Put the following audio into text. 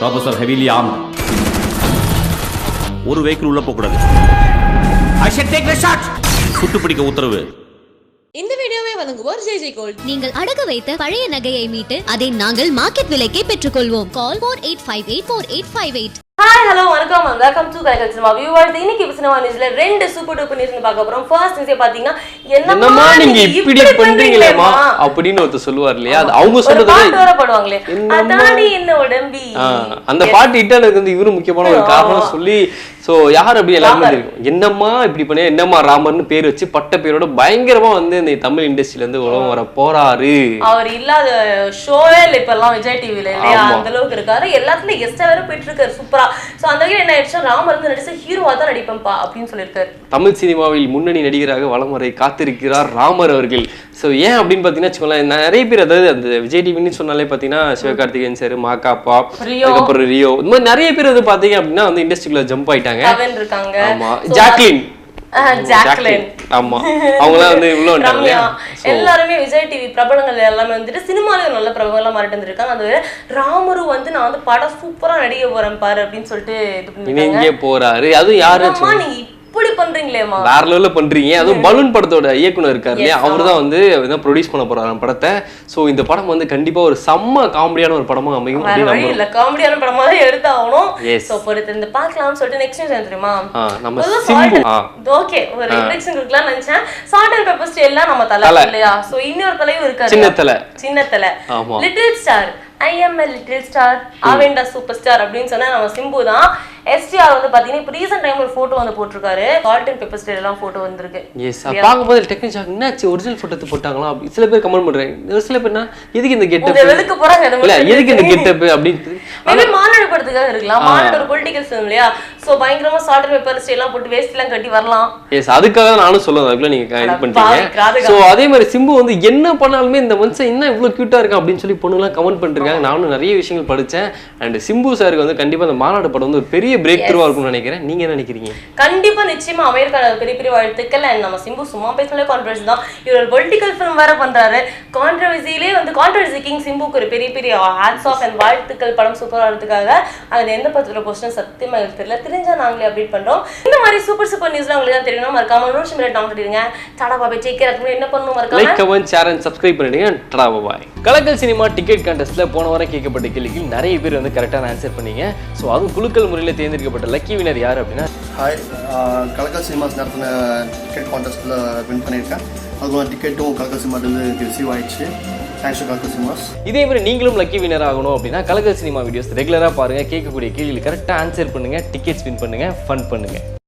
Professor heavily ஆம் ஒரு vehicle உள்ள போகக்கூடாது. சுட்டு பிடிக்க உத்தரவு. இந்த வீடியோவை வழங்குவோர் ஜெய் ஜெய் கோல்ட். நீங்கள் அடகு வைத்த பழைய நகையை மீட்டு அதை நாங்கள் மார்க்கெட் விலைக்கே பெற்றுக்கொள்வோம். Call four eight five eight four eight five eight hi hello வணக்கம். வெல்கம் டு கலைகள் சினிமா வியூவர்ஸ் இன்னைக்கு சினிமா நியூஸ்ல ரெண்டு சூப்பர் டூப்பர் நியூஸ் பார்க்க போறோம். ஃபர்ஸ்ட் நியூஸ் பாத்தீங்கன்னா என்னம்மா நீங்க இப்படி பண்றீங்களேம்மா அப்படின்னு ஒருத்தர் சொல்லுவார் இல்லையா? அது அவங்க சொல்றது பாட்டு வர பாடுவாங்களே? அதாடி என்ன உடம்பி? அந்த பாட்டு இட்டாலுக்கு வந்து இவரு முக்கியமான ஒரு காரணம் சொல்லி சோ யார் அப்படி எல்லாமே. தெரியும் என்னம்மா இப்படி பண்ணி என்னம்மா ராமர்னு பேர் வச்சு பட்ட பேரோட பயங்கரமா வந்து இந்த தமிழ் இண்டஸ்ட்ரியில இருந்து உலகம் வர போறாரு. அவர் இல்லாத ஷோவே இல்ல இப்ப எல்லாம் விஜய் டிவில இல்லையா. அந்த அளவுக்கு இருக்காரு. எல்லாத்துலயும் கெஸ்டா வேற போயிட்டு இருக்காரு. சூப்பரா சோ அந்த வகையில் என்ன ஆயிடுச்சு ராமர் வந்து நடிச்ச ஹீரோவா தான் நடிப்பேன்ப்பா அப்படின்னு சொல்லியிருக்காரு. தமிழ் சினிமாவில் முன்னணி நடிகராக வலம் வரை காத்திருக்கிறார் ராமர் அவர்கள். ஸோ ஏன் அப்படின்னு பார்த்தீங்கன்னா வச்சுக்கோங்களேன் நிறைய பேர் அதாவது அந்த விஜய் டிவின்னு சொன்னாலே பார்த்தீங்கன்னா சிவகார்த்திகேயன் சார் மாக்காப்பா. அதுக்கப்புறம் ரியோ. இந்த மாதிரி நிறைய பேர் வந்து பார்த்தீங்க அப்படின்னா வந்து இண்டஸ்ட்ரிக்குள்ள ஜம்ப் ஆயிட்டாங்க. ஆமா. ஜாக்லின். ஜாக்லின். ஆமா. அவங்களாம் வந்து So, எல்லாருமே விஜய் டிவி பிரபலங்கள் எல்லாமே வந்துட்டு சினிமால நல்ல பிரபலங்களா மாறிட்டு வந்திருக்காங்க. அது ராமரு வந்து நான் வந்து படம் சூப்பரா நடிக்க போறேன் பாரு அப்படின்னு சொல்லிட்டு இது பண்ணிருக்காங்க. போறாரு? அதுவும் யாரு அம்மா நீங்க பண்றீங்களேம்மா வேற லெவல்ல பண்றீங்க. அதுவும் பலூன் படத்தோட இயக்குனர் இருக்காரு இல்லையா? அவர் தான் வந்து ப்ரொடியூஸ் பண்ண போறாரு படத்தை. சோ இந்த படம் வந்து கண்டிப்பா ஒரு செம்ம காமெடியான ஒரு படமா அமையும் இல்ல. காமெடியான படமா தான் எடுத்தாகணும். சோ பொறுத்து இந்த பார்க்கலாம்னு சொல்லிட்டு நெக்ஸ்ட் நியூஸ் தெரியுமா? நம்ம ஓகே ஒரு இன்ட்ரெக்ஷன் இருக்கலாம் நினைச்சேன். சால்ட் அண்ட் பெப்பர் ஸ்டைல் நம்ம தலை. இல்லையா? சோ இன்னொரு தலையும் இருக்காரு. சின்ன தலை. சின்ன தலை. Little star I am a little star ஆவேண்டா super star அப்படின்னு சொன்னா நம்ம சிம்பு தான். எஸ்டிஆர் வந்து பாத்தீங்கன்னா இப்போ ரீசெண்ட் டைம் ஒரு போட்டோ வந்து போட்டிருக்காரு. சால்ட் அண்ட் பெப்பர் ஸ்டைல் எல்லாம் போட்டோ வந்திருக்கு. எஸ் பார்க்கும்போது டெக்னிக் ஷாக் என்னாச்சு ஒரிஜினல் போட்டோ போட்டாங்களா? அப்படி சில பேர் கமெண்ட் பண்றாங்க. ஒரு சில பேர்னா எதுக்கு இந்த கெட்டப் வெளுக்க போறாங்க இல்ல எதுக்கு இந்த கெட்டப் அப்படின்னு மேபி மாநாடு படத்துக்காக இருக்கலாம். மாநாடு ஒரு பொலிட்டிக்கல் ஃபிலிம் இல்லையா? சோ பயங்கரமா சால்ட் அண்ட் பெப்பர் ஸ்டைல் எல்லாம் போட்டு வேஸ்ட் எல்லாம் கட்டி வரலாம். எஸ் அதுக்காக நானும் சொல்லுவேன் அதுக்குள்ள நீங்க இது பண்ணிட்டீங்க. சோ அதே மாதிரி சிம்பு வந்து என்ன பண்ணாலுமே இந்த மனுஷன் என்ன இவ்வளவு கியூட்டா இருக்கு அப்படின்னு சொல்லி பொண்ணுலாம் கமெண்ட் பண்ணிருக்காங்க நானும் நிறைய விஷயங்கள் படிச்சேன். அண்ட் சிம்பு சாருக்கு வந்து கண்டிப்பா அந்த மாநாடு படம் வந்து ஒரு பெரிய பிரேக் த்ரூவா இருக்கும்னு நினைக்கிறேன். நீங்க என்ன நினைக்கிறீங்க? கண்டிப்பா நிச்சயமா அமெரிக்கான பெரிய பெரிய வாழ்த்துக்கள் அண்ட் நம்ம சிம்பு சும்மா பேசினாலே கான்ட்ரவர்சி தான். இவர் ஒரு பொலிட்டிக்கல் ஃபிலிம் வேற பண்றாரு. கான்ட்ரவர்சிலே வந்து கான்ட்ரவர்சி கிங் சிம்புக்கு ஒரு பெரிய பெரிய ஹேட்ஸ் ஆஃப் அண்ட் வாழ்த்துக்கள் படம் சூப்பரா வரதுக்காக அது எந்த பத்திர கொஸ்டின் சத்தியமா எனக்கு தெரியல. தெரிஞ்சா நாங்களே அப்டேட் பண்றோம். இந்த மாதிரி சூப்பர் சூப்பர் நியூஸ்லாம் உங்களுக்கு தான் தெரியணும் மறக்காம நூறு மினிட் டவுன் பண்ணிடுங்க டாடா பாபே ஜெயிக்கிறதுக்கு என்ன பண்ணணும் மறக்காம? Like comment share and subscribe பண்ணிடுங்க. ட்ரா பாய் கலக்கல் சினிமா டிக்கெட் கான்டெஸ்ட்ல போன வாரம் கேட்கப்பட்ட கேள்விக்கு நிறைய பேர் வந்து கரெக்டான ஆன்சர் பண்ணீங்க. ஸோ அதுவும் குலுக்கல் முறையில் தேர்ந்தெடுக்கப்பட்ட லக்கி வினர் யார் அப்படின்னா? ஹாய் கலக்கல் சினிமாஸ் நடத்தின டிக்கெட் கான்டெஸ்ட்டில் வின் பண்ணியிருக்கேன். அதுவும் டிக்கெட்டும் கலக்கல் சினிமாட்டிருந்து ரிசீவ் ஆயிடுச்சு. தேங்க்ஸ் டு கலக்கல் சினிமாஸ் இதே மாதிரி நீங்களும் லக்கி வினர் ஆகணும் அப்படின்னா கலக்கல் சினிமா வீடியோஸ் ரெகுலராக பாருங்கள் கேட்கக்கூடிய கேள்விகள் கரெக்டாக ஆன்சர் பண்ணுங்கள் டிக்கெட்ஸ் வின் பண்ணுங்கள் ஃபன் பண்ணுங்கள்